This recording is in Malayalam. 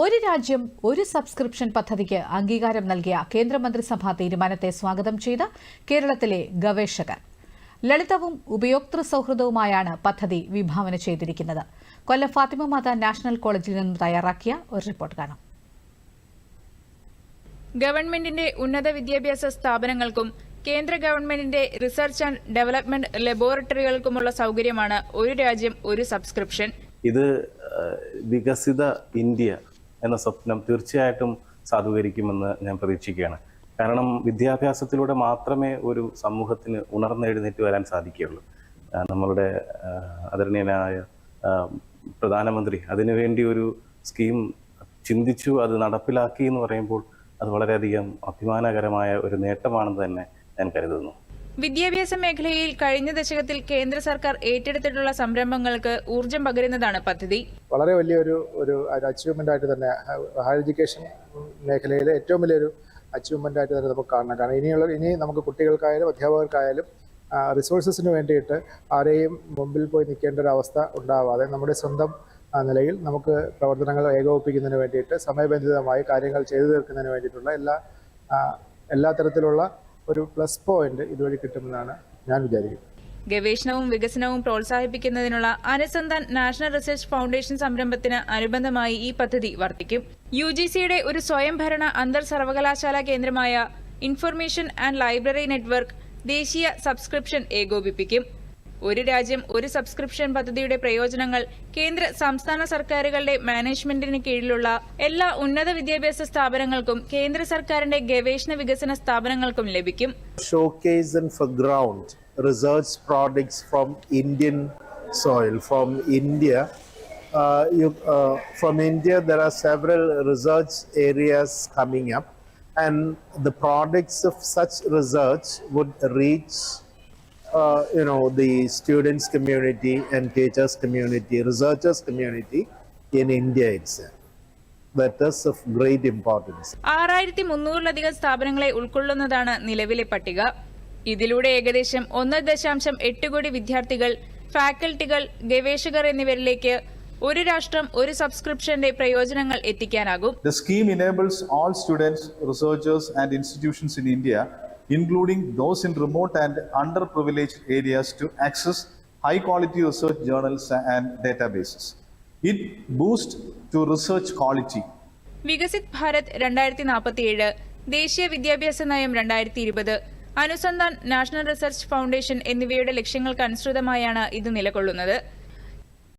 ഒരു രാജ്യം ഒരു സബ്സ്ക്രിപ്ഷൻ പദ്ധതിക്ക് അംഗീകാരം നൽകിയ കേന്ദ്രമന്ത്രിസഭാ തീരുമാനത്തെ സ്വാഗതം ചെയ്ത കേരളത്തിലെ ഗവേഷകർ. ലളിതവും ഉപയോക്തൃ സൌഹൃദവുമായാണ് പദ്ധതി വിഭാവന ചെയ്തിരിക്കുന്നത്. കൊല്ലം ഫാത്തിമ മാത നാഷണൽ കോളേജിൽ നിന്നും തയ്യാറാക്കിയ ഒരു റിപ്പോർട്ട് കാണാം. ഗവൺമെന്റിന്റെ ഉന്നത വിദ്യാഭ്യാസ സ്ഥാപനങ്ങൾക്കും കേന്ദ്ര ഗവൺമെന്റിന്റെ റിസർച്ച് ആൻഡ് ഡെവലപ്മെന്റ് ലബോറട്ടറികൾക്കുമുള്ള സൗകര്യമാണ് ഒരു രാജ്യം ഒരു സബ്സ്ക്രിപ്ഷൻ. ഇത് വികസിത ഇന്ത്യ എന്ന സ്വപ്നം തീർച്ചയായിട്ടും സാധൂകരിക്കുമെന്ന് ഞാൻ പ്രതീക്ഷിക്കുകയാണ്. കാരണം വിദ്യാഭ്യാസത്തിലൂടെ മാത്രമേ ഒരു സമൂഹത്തിന് ഉണർന്നെഴുന്നേറ്റ് വരാൻ സാധിക്കുകയുള്ളൂ. നമ്മളുടെ ആദരണീയനായ പ്രധാനമന്ത്രി അതിനുവേണ്ടി ഒരു സ്കീം ചിന്തിച്ചു അത് നടപ്പിലാക്കി എന്ന് പറയുമ്പോൾ അത് വളരെയധികം അഭിമാനകരമായ ഒരു നേട്ടമാണെന്ന് തന്നെ ഞാൻ കരുതുന്നു. വിദ്യാഭ്യാസ മേഖലയിൽ കഴിഞ്ഞ ദശകത്തിൽ കേന്ദ്ര സർക്കാർ ഏറ്റെടുത്തിട്ടുള്ള സംരംഭങ്ങൾക്ക് ഊർജം പകരുന്നതാണ് പദ്ധതി. വളരെ വലിയൊരു ഒരു അച്ചീവ്മെന്റ് ആയിട്ട് തന്നെ ഹയർ എഡ്യൂക്കേഷൻ മേഖലയിലെ ഏറ്റവും വലിയൊരു അച്ചീവ്മെന്റ് ആയിട്ട് തന്നെ നമുക്ക് കാണണം കാരണം ഇനിയുള്ള ഇനി നമുക്ക് കുട്ടികൾക്കായാലും അധ്യാപകർക്കായാലും റിസോഴ്സസിന് വേണ്ടിയിട്ട് ആരെയും മുമ്പിൽ പോയി നിൽക്കേണ്ട ഒരു അവസ്ഥ ഉണ്ടാവാതെ നമ്മുടെ സ്വന്തം നിലയിൽ നമുക്ക് പ്രവർത്തനങ്ങൾ ഏകോപിപ്പിക്കുന്നതിന് വേണ്ടിയിട്ട് സമയബന്ധിതമായി കാര്യങ്ങൾ ചെയ്തു തീർക്കുന്നതിന് വേണ്ടിയിട്ടുള്ള എല്ലാ എല്ലാ തരത്തിലുള്ള ഒരു പ്ലസ് പോയിന്റ് ഇതുവഴി കിട്ടുമെന്നാണ് ഞാൻ വിചാരിക്കുന്നത്. ഗവേഷണവും വികസനവും പ്രോത്സാഹിപ്പിക്കുന്നതിനുള്ള അനുസന്ധാൻ നാഷണൽ റിസർച്ച് ഫൗണ്ടേഷൻ സംരംഭത്തിന് അനുബന്ധമായി ഈ പദ്ധതി വർദ്ധിക്കും. യു ജി സിയുടെ ഒരു സ്വയംഭരണ അന്തർ സർവകലാശാല കേന്ദ്രമായ ഇൻഫർമേഷൻ ആൻഡ് ലൈബ്രറി നെറ്റ്വർക്ക് ദേശീയ സബ്സ്ക്രിപ്ഷൻ ഏകോപിപ്പിക്കും. ഒരു രാജ്യം ഒരു സബ്സ്ക്രിപ്ഷൻ പദ്ധതിയുടെ പ്രയോജനങ്ങൾ കേന്ദ്ര സംസ്ഥാന സർക്കാരുകളുടെ മാനേജ്മെന്റിന് കീഴിലുള്ള എല്ലാ ഉന്നത വിദ്യാഭ്യാസ സ്ഥാപനങ്ങൾക്കും കേന്ദ്ര സർക്കാരിന്റെ ഗവേഷണ വികസന സ്ഥാപനങ്ങൾക്കും ലഭിക്കും and for ground research products from Indian soil, from India. Uh, you, uh, from India, there are several research areas coming up, and the products of such research would reach, uh, you know, the students' community and teachers' community, researchers' community in India itself. That is of great importance. ആറായിരത്തി മുന്നൂറിലധികം സ്ഥാപനങ്ങളെ ഉൾക്കൊള്ളുന്നതാണ് നിലവിലെ പട്ടിക ഇതിലൂടെ ഏകദേശം ഒന്ന് ദശാംശം എട്ട് കോടി വിദ്യാർത്ഥികൾ ഫാക്കൽറ്റികൾ ഗവേഷകർ എന്നിവരിലേക്ക് ഒരു രാഷ്ട്രം ഒരു സബ്സ്ക്രിപ്ഷന്റെ പ്രയോജനങ്ങൾ എത്തിക്കാനാകും The scheme enables all students, researchers, and institutions in India, including those in remote and underprivileged areas, to access high quality research journals and databases. It boosts to research quality. Viksit Bharat രണ്ടായിരത്തി നാൽപ്പത്തിയേഴ് ദേശീയ വിദ്യാഭ്യാസ നയം രണ്ടായിരത്തി ഇരുപത് അനുസന്ധാൻ നാഷണൽ റിസർച്ച് ഫൗണ്ടേഷൻ എന്നിവയുടെ ലക്ഷ്യങ്ങൾക്ക് അനുസൃതമായാണ് ഇത് നിലകൊള്ളുന്നത്